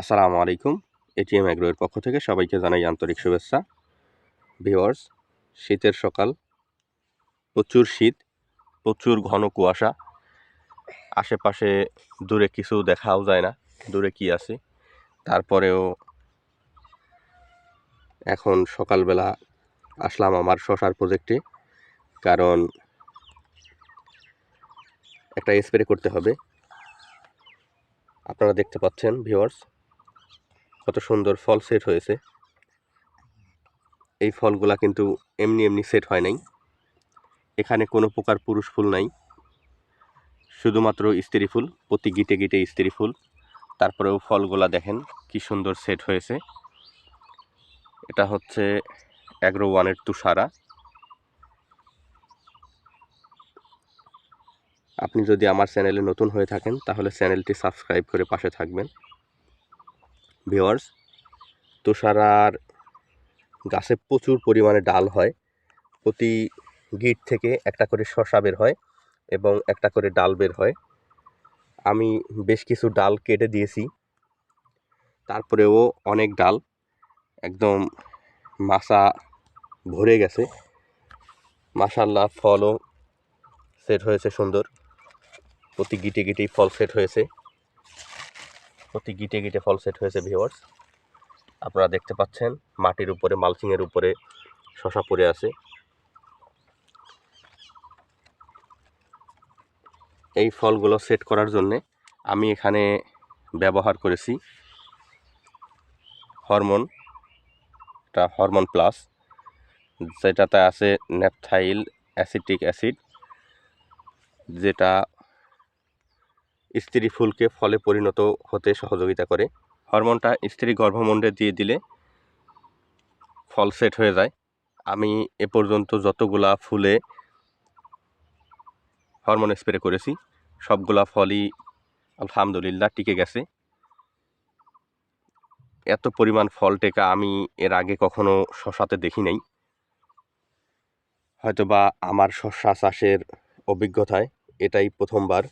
আসসালামু আলাইকুম। এটিএম অ্যাগ্রোয়ের পক্ষ থেকে সবাইকে জানাই আন্তরিক শুভেচ্ছা। ভিওয়ার্স শীতের সকাল। প্রচুর শীত, প্রচুর ঘন কুয়াশা। আশেপাশে দূরে কিছু দেখাও যায় না, দূরে কি আছে। তারপরেও এখন সকালবেলা আসলাম আমার শশার প্রজেক্টে, কারণ একটা স্প্রে করতে হবে। আপনারা দেখতে পাচ্ছেন ভিওয়ার্স কত সুন্দর ফল সেট হয়েছে। এই ফলগুলা কিন্তু এমনি এমনি সেট হয় নাই। এখানে কোনো প্রকার পুরুষ ফুল নাই। শুধুমাত্র স্ত্রী ফুল, প্রতি গিটে গিটে স্ত্রী ফুল। তারপরেও ফলগুলা দেখেন কি সুন্দর সেট হয়েছে। এটা হচ্ছে অ্যাগ্রো ওয়ানের তুষারা। আপনি যদি আমার চ্যানেলে নতুন হয়ে থাকেন, তাহলে চ্যানেলটি সাবস্ক্রাইব করে পাশে থাকবেন। ভিওয়ার্স তুষারার গাছে প্রচুর পরিমাণে ডাল হয়। প্রতি গিট থেকে একটা করে শশা বের হয় এবং একটা করে ডাল বের হয়। আমি বেশ কিছু ডাল কেটে দিয়েছি। তারপরেও অনেক ডাল একদম মাসা ভরে গেছে। মাসাল্লাহ ফলও সেট হয়েছে সুন্দর। প্রতি গিটে গিটেই ফল সেট হয়েছে। প্রতি গিটে গিটে ফল সেট হয়েছে ভিওয়ার্স আপনারা দেখতে পাচ্ছেন, মাটির উপরে মালচিংয়ের উপরে শশা পড়ে আছে। এই ফলগুলো সেট করার জন্যে আমি এখানে ব্যবহার করেছি হরমোন, এটা হরমোন প্লাস। যেটাতে আছে ন্যাপথাইল অ্যাসিটিক অ্যাসিড, যেটা স্ত্রী ফুলকে ফলে পরিণত হতে সহযোগিতা করে। হরমোনটা স্ত্রী গর্ভমণ্ডে দিয়ে দিলে ফল সেট হয়ে যায়। আমি এ পর্যন্ত যতগুলা ফুলে হরমোন স্প্রে করেছি, সবগুলা ফলই আলহামদুলিল্লাহ টিকে গেছে। এত পরিমাণ ফল টেকা আমি এর আগে কখনো শশাতে দেখি নাই। হয়তোবা আমার শশা চাষের অভিজ্ঞতায় এটাই প্রথমবার।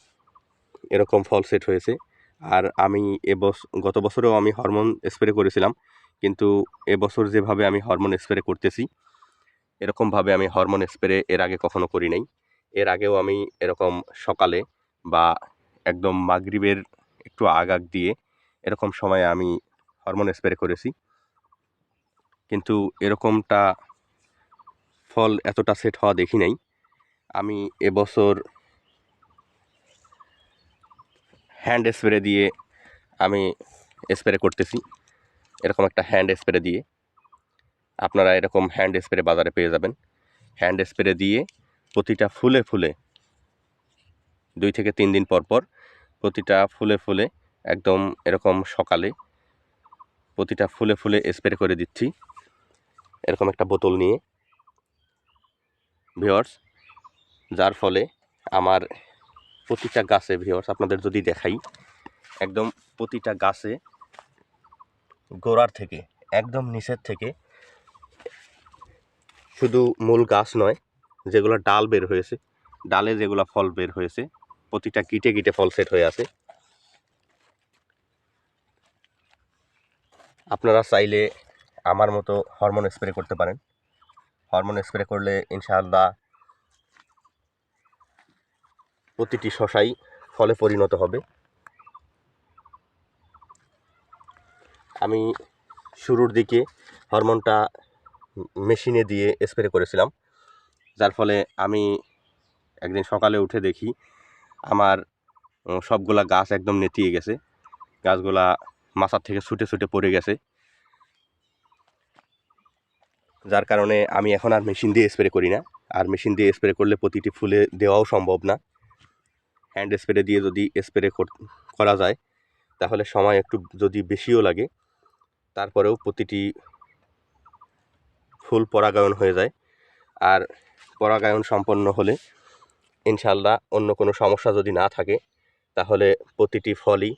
এরকম ফল সেট হয়েছে। আর আমি এবছ গত বছরেও আমি হরমোন স্প্রে করেছিলাম, কিন্তু এবছর যেভাবে আমি হরমোন স্প্রে করতেছি, এরকমভাবে আমি হরমোন স্প্রে এর আগে কখনো করি নাই। এর আগেও আমি এরকম সকালে বা একদম মাগরিবের একটু আগ আগ দিয়ে এরকম সময়ে আমি হরমোন স্প্রে করেছি। কিন্তু এরকমটা ফল এতটা সেট হওয়া দেখি নাই। আমি এবছর হ্যান্ড স্প্রে দিয়ে আমি স্প্রে করতেছি। এরকম একটা হ্যান্ড স্প্রে দিয়ে। আপনারা এরকম হ্যান্ড স্প্রে বাজারে পেয়ে যাবেন। হ্যান্ড স্প্রে দিয়ে প্রতিটা ফুলে ফুলে দুই থেকে তিন দিন পর পর প্রতিটা ফুলে ফুলে একদম এরকম সকালে প্রতিটা ফুলে ফুলে স্প্রে করে দিচ্ছি। এরকম একটা বোতল নিয়ে। ভিওর্স যার ফলে আমার প্রতিটা গাছে ভিওর্স আপনাদের যদি দেখাই, একদম প্রতিটা গাছে গোড়ার থেকে, একদম নিচের থেকে, শুধু মূল গাছ নয়, যেগুলো ডাল বের হয়েছে, ডালে যেগুলো ফল বের হয়েছে, প্রতিটা গিটে গিটে ফল সেট হয়ে আছে। আপনারা চাইলে আমার মতো হরমোন স্প্রে করতে পারেন। হরমোন স্প্রে করলে ইনশাআল্লাহ প্রতিটি শশাই ফলে পরিণত হবে। আমি শুরুর দিকে হরমোনটা মেশিনে দিয়ে স্প্রে করেছিলাম, যার ফলে আমি একদিন সকালে উঠে দেখি আমার সবগুলা গাছ একদম নেতিয়ে গেছে। গাছগুলা মাথার থেকে ছুটে ছুটে পড়ে গেছে। যার কারণে আমি এখন আর মেশিন দিয়ে স্প্রে করি না। আর মেশিন দিয়ে স্প্রে করলে প্রতিটি ফুলে দেওয়াও সম্ভব না। হ্যান্ড স্প্রে দিয়ে যদি স্প্রে করা যায়, তাহলে সময় একটু যদি বেশিও লাগে, তারপরেও প্রতিটি ফুল পরাগায়ন হয়ে যায়। আর পরাগায়ন সম্পন্ন হলে ইনশাল্লাহ অন্য কোনো সমস্যা যদি না থাকে, তাহলে প্রতিটি ফলই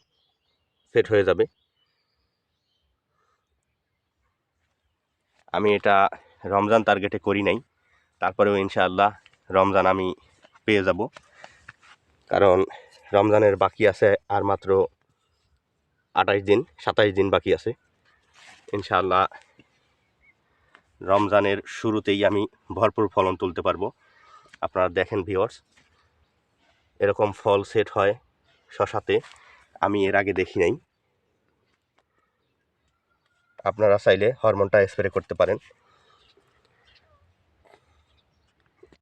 সেট হয়ে যাবে। আমি এটা রমজান টার্গেটে করি নাই, তারপরেও ইনশাআল্লাহ রমজান আমি পেয়ে যাব। কারণ রমজানের বাকি আছে আর মাত্র আঠাশ দিন সাতাশ দিন বাকি আছে। ইনশাআল্লাহ রমজানের শুরুতেই আমি ভরপুর ফলন তুলতে পারব। আপনারা দেখেন ভিওর্স এরকম ফল সেট হয় শশাতে, আমি এর আগে দেখি নাই। আপনারা চাইলে হরমোনটা স্প্রে করতে পারেন।